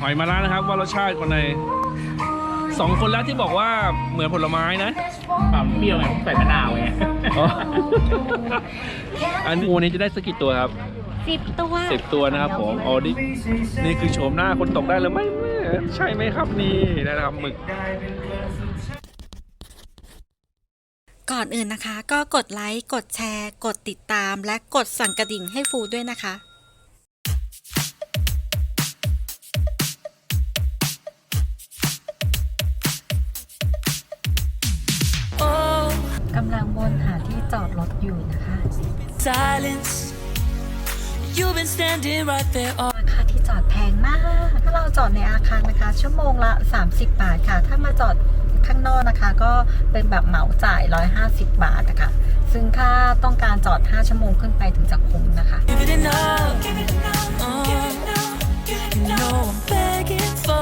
หอยมาแล้วนะครับ ว่ารสชาติคนในสองคนแล้วที่บอกว่าเหมือนผลไม้นะเปล่าเปรี้ยวไงผมใส่มะนาวไงอ๋ออันนี้วันนี้จะได้สักกี่ตัวครับสิบตัวสิบตัวนะครับผมอ๋อนี่นี่คือโฉมหน้าคนตกได้หรือไม่ใช่ไหมครับนี่นะครับหมึกก่อนอื่นนะคะ ก็กดไลค์ กดแชร์ กดติดตาม และกดสั่นกระดิ่งให้ฟูด้วยนะคะ จอดรถอยู่นะคะ silence. You've been standing right there all ราคาที่จอดแพงมาก ถ้าเราจอดในอาคารนะคะ ชั่วโมงละ 30 บาทค่ะ ถ้ามาจอดข้างนอกนะคะ ก็เป็นแบบเหมาจ่าย 150 บาทนะคะ ซึ่งถ้าต้องการจอด 5 ชั่วโมงขึ้นไปถึงจะคุ้มนะคะ Give it enough. Uh, you know I'm begging for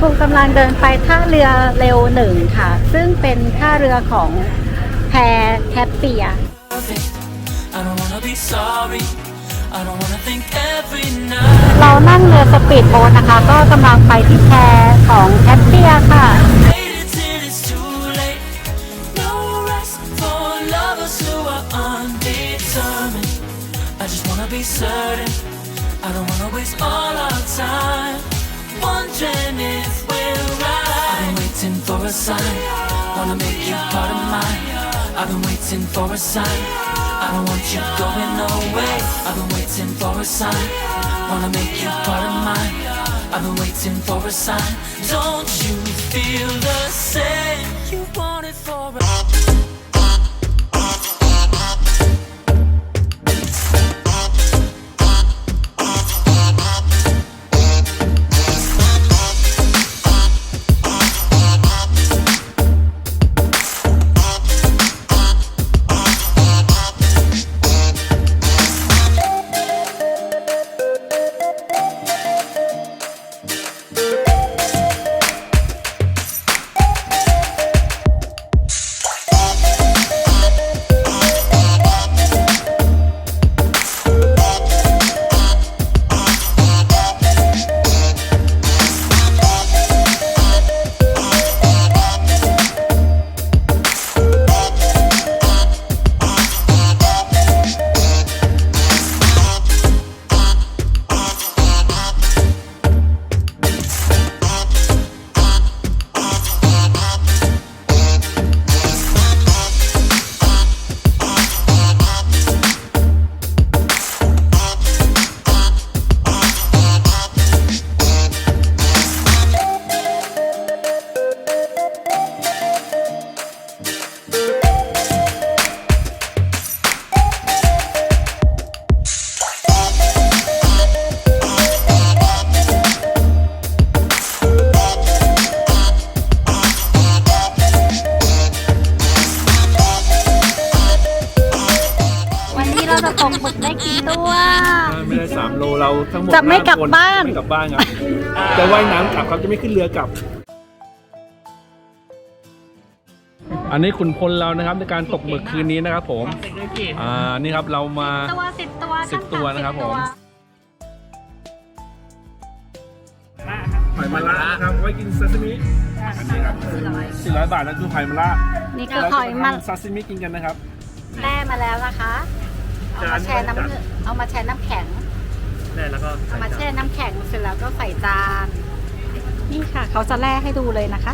คงกำลังเดินไปท่าเรือเร็วหนึ่งค่ะ ซึ่งเป็นท่าเรือของแพแฮปเปีย of it. I don't wanna be sorry. I don't wanna think every night. เรานั่งเรือสปีดโบ๊ทนะคะ ก็กำลังไปที่แพของแฮปเปียค่ะ Waited I don't wanna waste all our time. Wondering if we're right. I've been waiting for a sign. Wanna make you part of mine. I've been waiting for a sign. I don't want you going away. I've been waiting for a sign. Wanna make you part of mine. I've been waiting for a sign. Don't you feel the same? You want for a ได้กี่ตัว ไม่ได้สามโลเราทั้งหมดจะไม่กลับห้คนบ้าน ไม่กลับบ้านครับจะว่ายน้ำกลับครับจะไม่ขึ้นเรือกลับ อันนี้ขุนพลเรานะครับในการตกหมึกคืนนี้นะครับ ผมอ่านี่ครับเรามา ตัวสิบตัวสิบตัวนะครับผม หอยมะระครับไว้กินซาซิมิอันนี้ครับสี่ร้อยบาทนั่นคือหอยมะระนี่คือหอยมันซาซิมิกินกันนะครับแล่มาแล้วนะคะ เอามาแช่น้ำเอามาแช่น้ำแข็งได้แล้วก็เอามาแช่น้ำแข็งเสร็จแล้วก็ใส่จาน นี่ค่ะ เขาจะแล่ให้ดูเลยนะคะ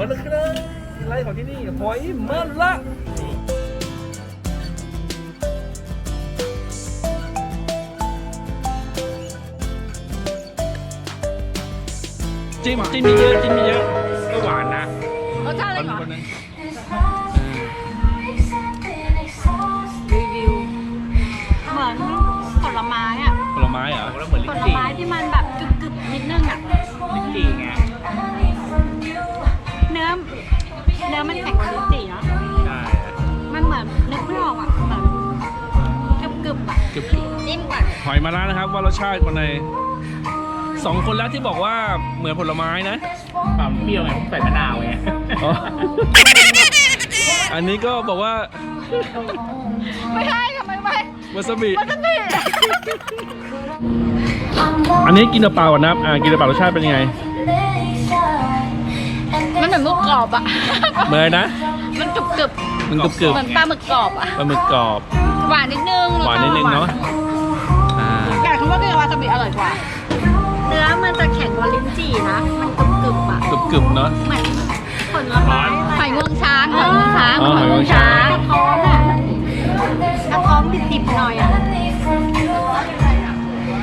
มาเลยครับไล่ของที่นี่หอยมะระจิ้มจิ้มมีเยอะจิ้มมีเยอะก็หวานนะรสชาติอะไรก่อนคนนึงรีวิว เหมือนผลไม้อะผลไม้เหรอแล้วเหมือนผลิ้น เนื้อมันแข็งกตินจี่ะมันเหมือนนึกไม่ออกอะเหมือนกึบกรึบอะกึบนิ่มกว่าหอยมาแล้วนะครับว่ารสชาติเป็นสองคนแล้วที่บอกว่าเหมือนผลไม้นะ ปรัมเปรี้ยวไงผมใส่มะนาวไงอ๋อ อันนี้ก็บอกว่าไม่ใช่ทำไมไม่วาซาบิ มันเป็นอันนี้กินเปล่าก่อนนะครับอ่ากินเปล่ารสชาติเป็นยังไง อนหมึกกรอบอะเหมือนนะ มันกรึบกรึบมันกรึบๆเหมือนปลาหมึกกรอบอะๆปลาหมึกกรอบ หวานนิดนึงหวานนิดนึงเนาะอ่าแต่คำว่าเกลือวาซาบิอร่อยกว่า เนื้อมันจะแข็งกว่าลิ้นจี่นะ มันกรึบกรึบๆอะกรึบๆเนาะเหมือนผลไม้หอยงวงช้างหอยงวงช้างอ๋อหอยงวงช้างกระท้อนอะกระท้อนดิบๆหน่อยอะ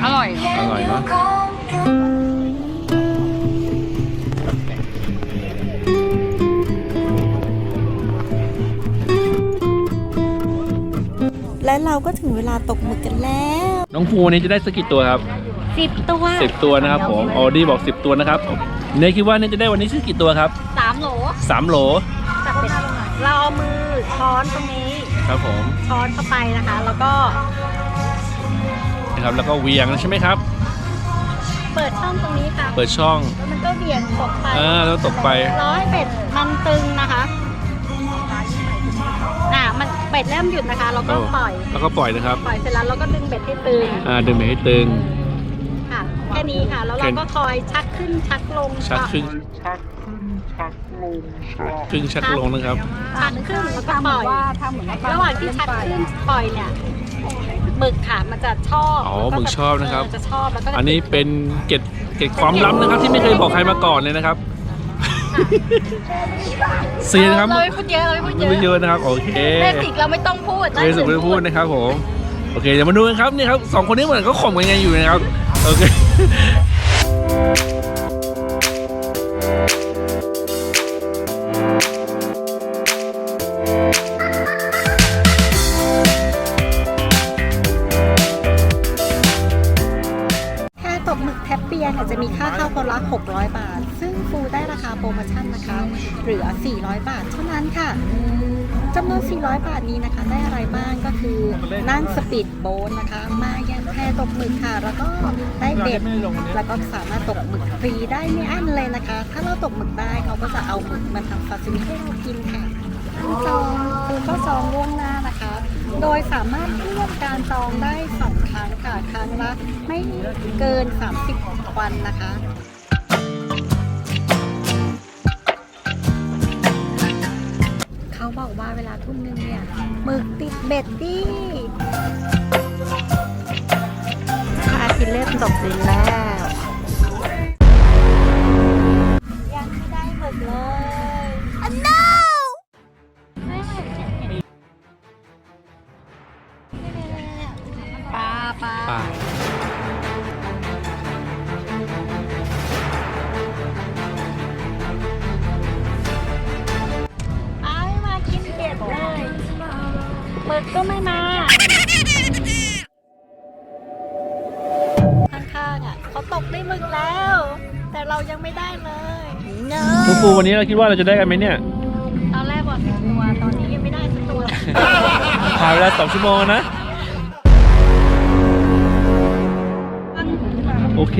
อร่อย อร่อยเนาะ และเราก็ถึงเวลาตกหมึกกันแล้ว น้องภูวันนี้จะได้สักกี่ตัวครับสิบตัวสิบตัวนะครับผมออดี้บอกสิบตัวนะครับเนยคิดว่าเนยจะได้วันนี้สักกี่ตัวครับสามโหลสามโหลจับเป็นเราเอามือช้อนตรงนี้ครับผมช้อนเข้าไปนะคะ แล้วก็นะครับแล้วก็เหวียงใช่ไหมครับ เปิดช่องตรงนี้ค่ะเปิดช่องแล้วมันก็เบี่ยงตกไปอ่าแล้วตกไปร้อยเป็ดมันตึงนะคะอ่า มันเป็ดเริ่มหยุดนะคะ เราก็ปล่อย แล้วก็ปล่อยนะครับ ปล่อยเสร็จแล้วเราก็ดึงเบ็ดให้ตึง อ่า ดึงไปให้ตึง ค่ะ แค่นี้ค่ะ แล้วแค่เราก็คอยชักขึ้นชักลง ชักครึ่งครึ่งชักลงนะครับ ชักขึ้นแล้วก็ปล่อย ระหว่างที่ชักขึ้นปล่อยเนี่ยหมึกค่ะมันจะชอบอ๋อแล้วหมึกชอบนะครับเจะชอบแล้วก็จะอันนี้เป็นเกร็ดเกร็ดความลับนะครับที่ไม่เคยบอกใครมาก่อนเลยนะครับ เซียนนะครับเราไม่พูดเยอะเราไม่พูดเยไม่อะเยอะนะครับโอเคเบสิกเราไม่ต้องพูดเบสิกไม่ได้พูดนะครับผมโอเคเดี๋ยวมาดูกันครับนี่ครับสองคนนี้เหมือนเขาข่มกันยังอยู่นะครับโอเค เหลือ 400 บาทเท่านั้นค่ะจำนวน 400 บาทนี้นะคะ ได้อะไรบ้างก็คือนั่งสปีดโบ๊ทนะคะ มายังแพตกหมึกค่ะ แล้วก็ได้เบ็ดแล้วก็สามารถตกหมึกฟรีได้ไม่อั้นเลยนะคะ ถ้าเราตกหมึกได้เขาก็จะเอาหมึกมาทำซาซิมิให้เรากินค่ะจองคือก็จองล่วงหน้านะคะ โดยสามารถเลื่อนการจองได้สองครั้งค่ะครั้งละไม่เกิน 30 วันนะคะ ทุ่มหนึงเนี่ยหมึกติดเบ็ดดิพระอาทิตย์เริ่มตกดินแล้ว ยังไม่ได้หมึกเลย ข้างๆอะเขาตกได้หมึกแล้ว แต่เรายังไม่ได้เลย no คุณปูวันนี้เราคิดว่าเราจะได้กันไหมเนี่ย ตอนแรกบอกสิบตัวตอนนี้ยังไม่ได้สักตัวผ่านเวลาสองชั่วโมงนะ โอเค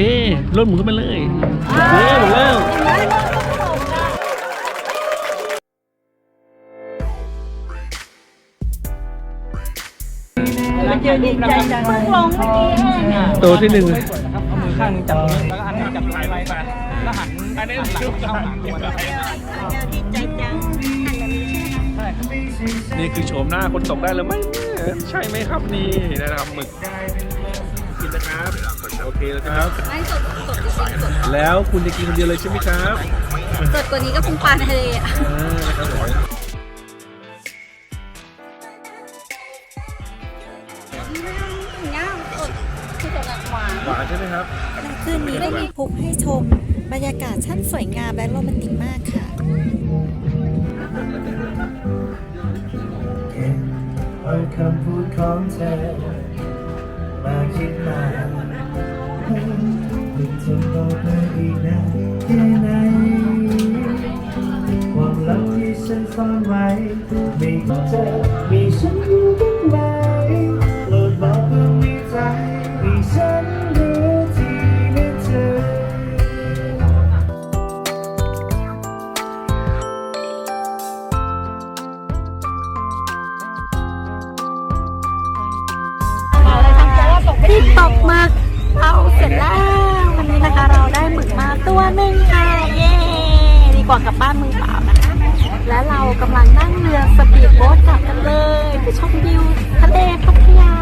ลดหมูขึ้นมาเลยโอเคหมดแล้ว มันจะดีใจจังเพิ่งลงเมื่อกี้เองอะตัวที่หนึ่งเอามือข้างหนึงจับตรงนี้แล้วก็อันหนึงจับท้ายไว้ไปแล้วหันอันนี้หลังเข้าหาตัวนะดีใจจังหันแบบนี้ใช่ไหมคะนี่คือโฉมหน้าคนตกได้หรือไม่เนี่ยใช่ไหมครับนี่นะครับหมึกกินนะครับโอเคแล้วครับไม่สดสดจริงๆสดแล้วคุณจะกินคนเดียวเลยใช่ไหมครับสดกว่านี้ก็คงปลาทะเลอะอ่านะครับ หวานใช่ไหมครับคืนนี้ได้มีพุกให้ชม บรรยากาศช่างสวยงามและโรแมนติกมากค่ะเอาคำพูดของเธอ มาคิดมาคุณจะบอกมาอีกนานแค่ไหนความลับที่ฉันซ่อนไว้ไม่ต้องเจอมีฉัน ที่ตกหมึกเราเสร็จแล้ววันนี้นะคะเราได้หมึกมาตัวหนึ่งค่ะเย้ดีกว่ากับบ้านมือเปล่านะคะ และเรากำลังนั่งเรือสปีดโบ๊ทกลับกันเลยไปชมวิวทะเลพัทยา